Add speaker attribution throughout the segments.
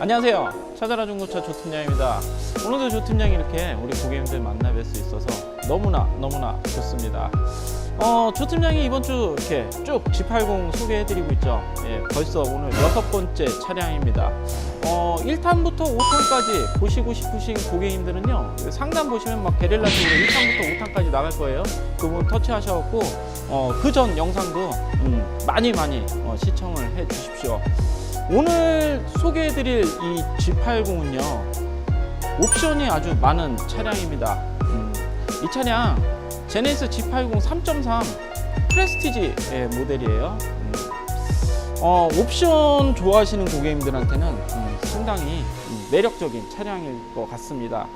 Speaker 1: 안녕하세요. 찾아라 중고차 조팀장입니다. 오늘도 조팀장이 이렇게 우리 고객님들 만나 뵐 수 있어서 너무나 너무나 좋습니다. 어, 조팀장이 이번 주 이렇게 쭉 G80 소개해드리고 있죠. 예, 벌써 오늘 여섯 번째 차량입니다. 어, 1탄부터 5탄까지 보시고 싶으신 고객님들은요, 상단 보시면 막 게릴라 식으로 1탄부터 5탄까지 나갈 거예요. 그 부분 터치하셔갖고, 어, 그 전 영상도 음, 많이 많이 어, 시청을 해 주십시오. 오늘 소개해드릴 이 G80은요, 옵션이 아주 많은 차량입니다. 음, 이 차량 제네시스 G80 3.3 프레스티지 의 모델이에요. 음, 어, 옵션 좋아하시는 고객님들한테는 음, 상당히 음, 매력적인 차량일 것 같습니다.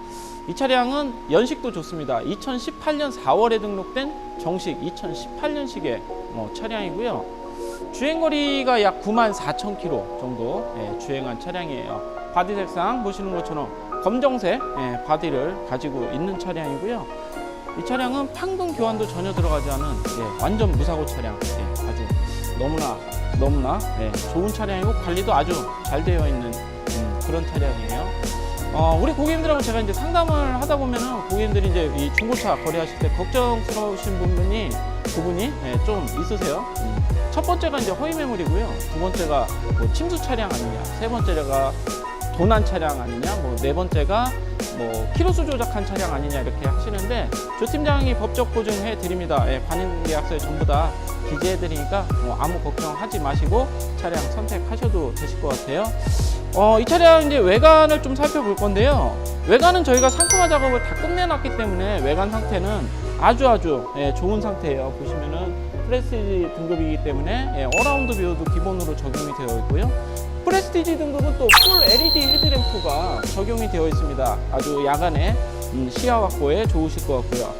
Speaker 1: 이 차량은 연식도 좋습니다. 2018년 4월에 등록된 정식 2018년식의 어, 차량이고요. 주행거리가 약 9만 4천 킬로 정도 예, 주행한 차량이에요. 바디 색상 보시는 것처럼 검정색 예, 바디를 가지고 있는 차량이고요. 이 차량은 판금 교환도 전혀 들어가지 않은 예, 완전 무사고 차량 예, 아주 너무나 너무나 예, 좋은 차량이고 관리도 아주 잘 되어 있는 음, 그런 차량이에요. 어, 우리 고객님들하고 제가 이제 상담을 하다 보면은 고객님들이 이제 이 중고차 거래하실 때 걱정스러우신 부분이 부분이 예, 좀 있으세요. 음, 첫 번째가 이제 허위 매물이고요. 두 번째가 뭐 침수 차량 아니냐. 세 번째가 도난 차량 아니냐. 뭐 네 번째가 뭐 키로수 조작한 차량 아니냐 이렇게 하시는데 조 팀장이 법적 보증해 드립니다. 예, 반인 계약서에 전부 다 기재해 드리니까 뭐 아무 걱정하지 마시고 차량 선택하셔도 되실 것 같아요. 어, 이 차량 이제 외관을 좀 살펴볼 건데요. 외관은 저희가 상품화 작업을 다 끝내놨기 때문에 외관 상태는 아주 아주 예, 좋은 상태예요. 보시면은 프레스티지 등급이기 때문에 예, 어라운드 뷰도 기본으로 적용이 되어 있고요. 프레스티지 등급은 또 풀 LED 헤드램프가 적용이 되어 있습니다. 아주 야간에 음, 시야 확보에 좋으실 것 같고요.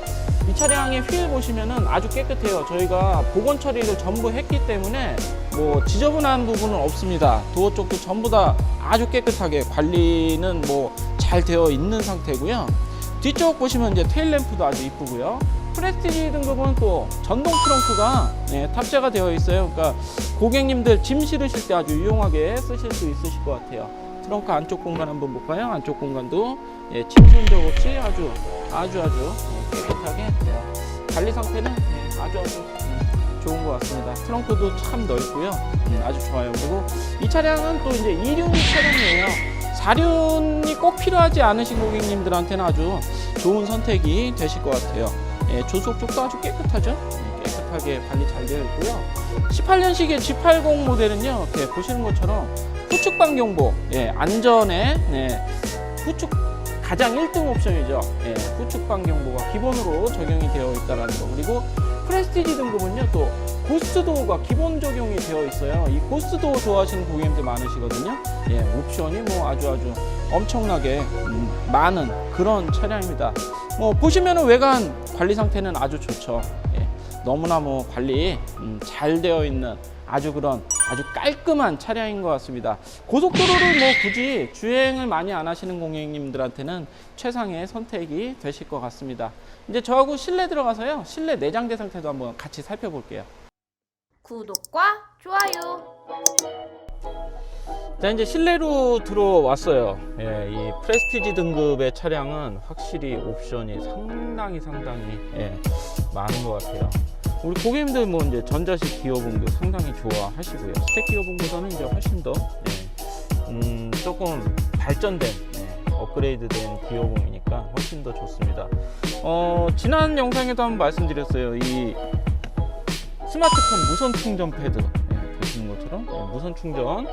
Speaker 1: 이 차량의 휠 보시면은 아주 깨끗해요. 저희가 복원 처리를 전부 했기 때문에 뭐 지저분한 부분은 없습니다. 도어 쪽도 전부 다 아주 깨끗하게 관리는 뭐 잘 되어 있는 상태고요. 뒤쪽 보시면 이제 테일 램프도 아주 이쁘고요. 프레스티지 등급은 또 전동 트렁크가 네, 탑재가 되어 있어요. 그러니까 고객님들 짐 실으실 때 아주 유용하게 쓰실 수 있으실 것 같아요. 트렁크 안쪽 공간 한번 볼까요? 안쪽 공간도 예, 침수 흔적 없이 아주 아주 아주 예, 깨끗하게 예, 관리 상태는 예, 아주 아주 음, 좋은 것 같습니다. 트렁크도 참 넓고요. 음, 아주 좋아요. 그리고 이 차량은 또 이제 2륜 차량이에요. 4륜이 꼭 필요하지 않으신 고객님들한테는 아주 좋은 선택이 되실 것 같아요. 예, 조속 쪽도 아주 깨끗하죠? 예, 깨끗하게 관리 잘 되어 있고요. 18년식의 G80 모델은요, 이렇게 보시는 것처럼 후측방 경보, 예, 안전에 네, 후측 가장 1등 옵션이죠. 예, 후측방 경보가 기본으로 적용이 되어 있다는 거. 그리고 프레스티지 등급은요, 또 고스트도어가 기본 적용이 되어 있어요. 이 고스트도어 좋아하시는 고객님들 많으시거든요. 예, 옵션이 뭐 아주 아주 엄청나게 음, 많은 그런 차량입니다. 뭐 보시면은 외관 관리 상태는 아주 좋죠. 예, 너무나 뭐 관리 음, 잘 되어 있는 아주 그런 아주 깔끔한 차량인 것 같습니다. 고속도로를 뭐 굳이 주행을 많이 안 하시는 고객님들한테는 최상의 선택이 되실 것 같습니다. 이제 저하고 실내 들어가서요. 실내 내장재 상태도 한번 같이 살펴볼게요.
Speaker 2: 구독과 좋아요.
Speaker 1: 자 이제 실내로 들어왔어요. 예, 이 프레스티지 등급의 차량은 확실히 옵션이 상당히 상당히 예, 많은 것 같아요. 우리 고객님들 뭐 이제 전자식 기어봉도 상당히 좋아하시고요. 스택 기어봉보다는 이제 훨씬 더 예, 음, 조금 발전된 예, 업그레이드된 기어봉이니까 훨씬 더 좋습니다. 어, 지난 영상에도 한번 말씀드렸어요. 이 스마트폰 무선 충전 패드 예, 보시는 것처럼 예, 무선 충전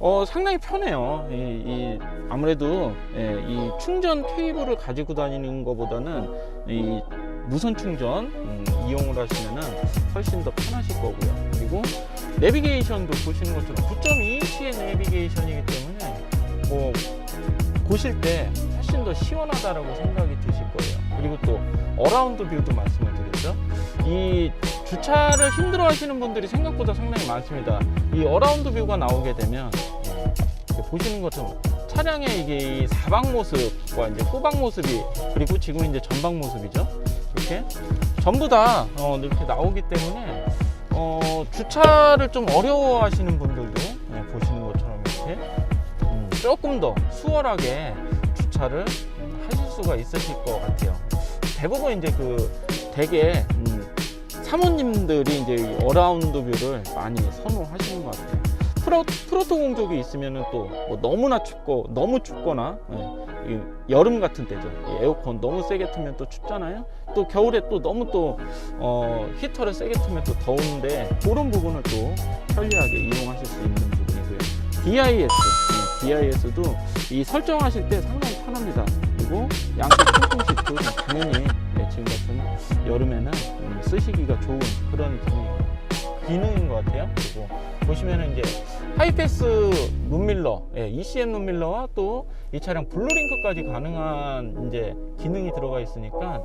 Speaker 1: 어, 상당히 편해요. 이, 이 아무래도 예, 이 충전 케이블을 가지고 다니는 것보다는 이 무선 충전 음, 이용을 하시면은 훨씬 더 편하실 거고요. 그리고 내비게이션도 보시는 것처럼 9.2인치의 내비게이션이기 때문에 뭐 보실 때 훨씬 더 시원하다라고 생각이 드실 거예요. 그리고 또 어라운드 뷰도 말씀을 드렸죠. 이 주차를 힘들어 하시는 분들이 생각보다 상당히 많습니다. 이 어라운드 뷰가 나오게 되면 보시는 것처럼 차량의 이게 이 사방 모습과 이제 후방 모습이 그리고 지금 이제 전방 모습이죠. 이렇게 전부 다 어, 이렇게 나오기 때문에 어, 주차를 좀 어려워 하시는 분들도 예, 보시는 것처럼 이렇게 음, 조금 더 수월하게 주차를 하실 수가 있으실 것 같아요. 대부분 이제 그 되게 음, 사모님들이 이제 이 어라운드 뷰를 많이 선호하시는 것 같아요. 프로, 프로토 공족이 있으면은 또뭐 너무나 춥고 너무 춥거나 예, 이 여름 같은 때죠. 이 에어컨 너무 세게 틀면 또 춥잖아요. 또 겨울에 또 너무 또 어, 히터를 세게 틀면 또 더운데 그런 부분을 또 편리하게 이용하실 수 있는 부분이고요. DIS, 예, DIS도 이 설정하실 때 상당히 편합니다. 그리고 양쪽 통풍 시트 당연히 예, 지금 같은 여름에는 음, 쓰시기가 좋은 그런 기능이에요. 기능인 것 같아요. 그리고 보시면은 이제 하이패스 룸밀러, 예, ECM 룸밀러와 또 이 차량 블루링크까지 가능한 이제 기능이 들어가 있으니까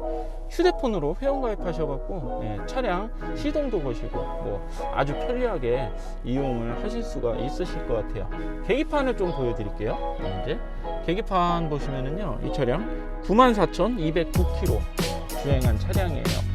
Speaker 1: 휴대폰으로 회원 가입하셔갖고 예, 차량 시동도 거시고 뭐 아주 편리하게 이용을 하실 수가 있으실 것 같아요. 계기판을 좀 보여드릴게요. 네, 이제 계기판 보시면은요, 이 차량 94,209km 주행한 차량이에요.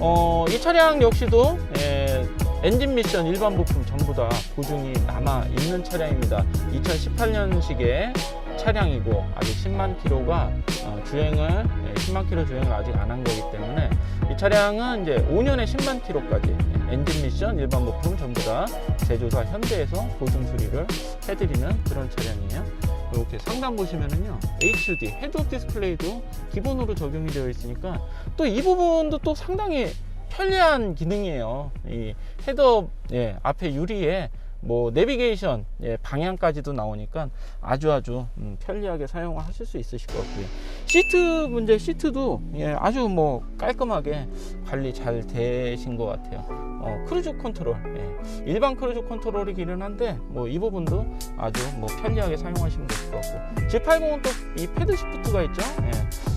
Speaker 1: 어, 이 차량 역시도 예, 엔진 미션 일반 부품 전부 다 보증이 남아 있는 차량입니다. 2018년식의 차량이고 아직 10만 킬로가 어, 주행을 예, 10만 킬로 주행을 아직 안 한 거기 때문에 이 차량은 이제 5년에 10만 킬로까지 엔진 미션 일반 부품 전부 다 제조사 현대에서 보증 수리를 해드리는 그런 차량이에요. 이렇게 상단 보시면은요 HUD 헤드업 디스플레이도 기본으로 적용이 되어 있으니까 또 이 부분도 또 상당히 편리한 기능이에요. 이 헤드업 예, 앞에 유리에 뭐 내비게이션 예, 방향까지도 나오니까 아주 아주 음, 편리하게 사용을 하실 수 있으실 것 같고요. 시트 문제 시트도 예, 아주 뭐 깔끔하게 관리 잘 되신 것 같아요. 어, 크루즈 컨트롤 예, 일반 크루즈 컨트롤이기는 한데 뭐 이 부분도 아주 뭐 편리하게 사용하시면 될것 같고 G80은 또 이 패드 시프트가 있죠. 예,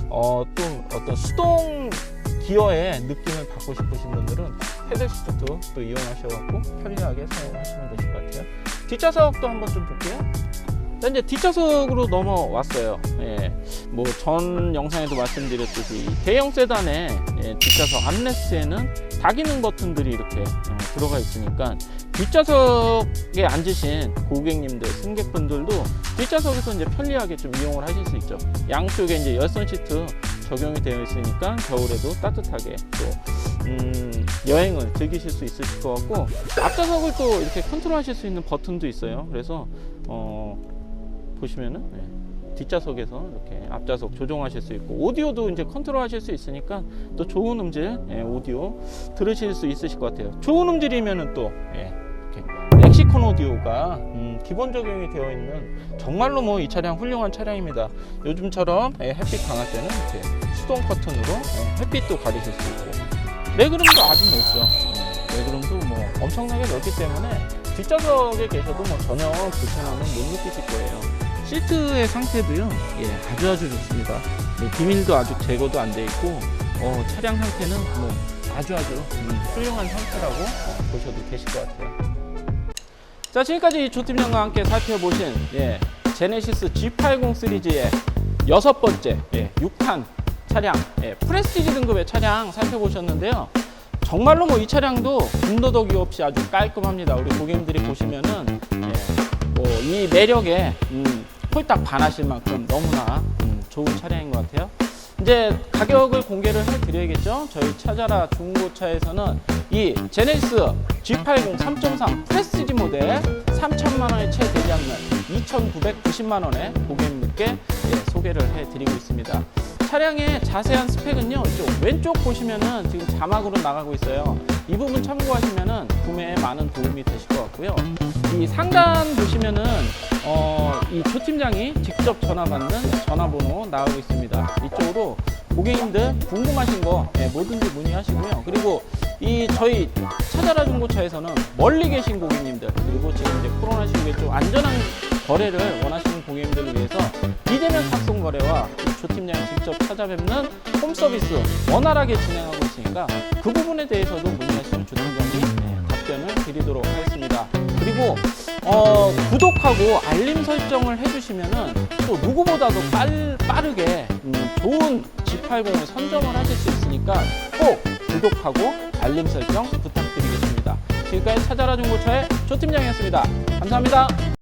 Speaker 1: 어, 또 어떤 수동 기어의 느낌을 받고 싶으신 분들은 패드 시프트 또 이용하셔갖고 편리하게 사용하시면 되실 것 같아요. 뒷좌석도 한번 좀 볼게요. 자, 이제 뒷좌석으로 넘어왔어요. 예, 뭐 전 영상에도 말씀드렸듯이 대형 세단의 예, 뒷좌석 암레스트에는 다기능 버튼들이 이렇게 어, 들어가 있으니까 뒷좌석에 앉으신 고객님들, 승객분들도 뒷좌석에서 이제 편리하게 좀 이용을 하실 수 있죠. 양쪽에 이제 열선 시트 적용이 되어 있으니까 겨울에도 따뜻하게 또 음, 여행을 즐기실 수 있으실 것 같고 앞좌석을 또 이렇게 컨트롤 하실 수 있는 버튼도 있어요. 그래서 어, 보시면은 네, 뒷좌석에서 이렇게 앞좌석 조정하실 수 있고 오디오도 이제 컨트롤 하실 수 있으니까 또 좋은 음질 예, 오디오 들으실 수 있으실 것 같아요. 좋은 음질이면은 또 예, 이렇게 렉 시콘 오디오가 음, 기본 적용이 되어 있는 정말로 뭐 이 차량 훌륭한 차량입니다. 요즘처럼 예, 햇빛 강할 때는 이렇게 수동 커튼으로 예, 햇빛도 가리실 수 있고 레그룸도 아주 넓죠. 예, 레그룸도 뭐 엄청나게 넓기 때문에 뒷좌석에 계셔도 뭐 전혀 불편함은 못 느끼실 거예요. 시트의 상태도요, 예, 아주 아주 좋습니다. 뭐 비밀도 아직 제거도 안 돼 있고, 어, 차량 상태는 뭐 아주 아주 음, 훌륭한 상태라고 어, 보셔도 되실 것 같아요. 자, 지금까지 조팀장과 함께 살펴보신 예, 제네시스 G80 시리즈의 여섯 번째 예, 6탄 차량, 예, 프레스티지 등급의 차량 살펴보셨는데요. 정말로 뭐 이 차량도 군더더기 없이 아주 깔끔합니다. 우리 고객님들이 보시면은 예, 뭐이 매력에 음, 홀딱 반하실 만큼 너무나 음, 좋은 차량인 것 같아요. 이제 가격을 공개를 해드려야겠죠. 저희 찾아라 중고차에서는 이 제네시스 G80 3.3 프레스티지 모델 3천만 원에 채 되지 않는 2,990만 원에 고객님께 예, 소개를 해드리고 있습니다. 차량의 자세한 스펙은요, 이쪽 왼쪽 보시면은 지금 자막으로 나가고 있어요. 이 부분 참고하시면은 구매에 많은 도움이 되실 것 같고요. 이 상단 보시면은 어, 이 조팀장이 직접 전화 받는 전화번호 나오고 있습니다. 이쪽으로 고객님들 궁금하신 거 예, 뭐든지 문의하시고요. 그리고 이 저희 찾아라 중고차에서는 멀리 계신 고객님들 그리고 지금 이제 코로나 시국에 좀 안전한 거래를 원하시는 고객님들을 위해서 비대면 탁송 거래와 조팀장이 직접 찾아뵙는 홈 서비스 원활하게 진행하고 있으니까 그 부분에 대해서도 문의하시면 조팀장이 네, 답변을 드리도록 하겠습니다. 그리고 어, 구독하고 알림 설정을 해주시면은 또 누구보다도 빨, 빠르게 음, 좋은 G80을 선점을 하실 수 있으니까 꼭 구독하고 알림 설정 부탁드리겠습니다. 지금까지 찾아라 중고차의 조팀장이었습니다. 감사합니다.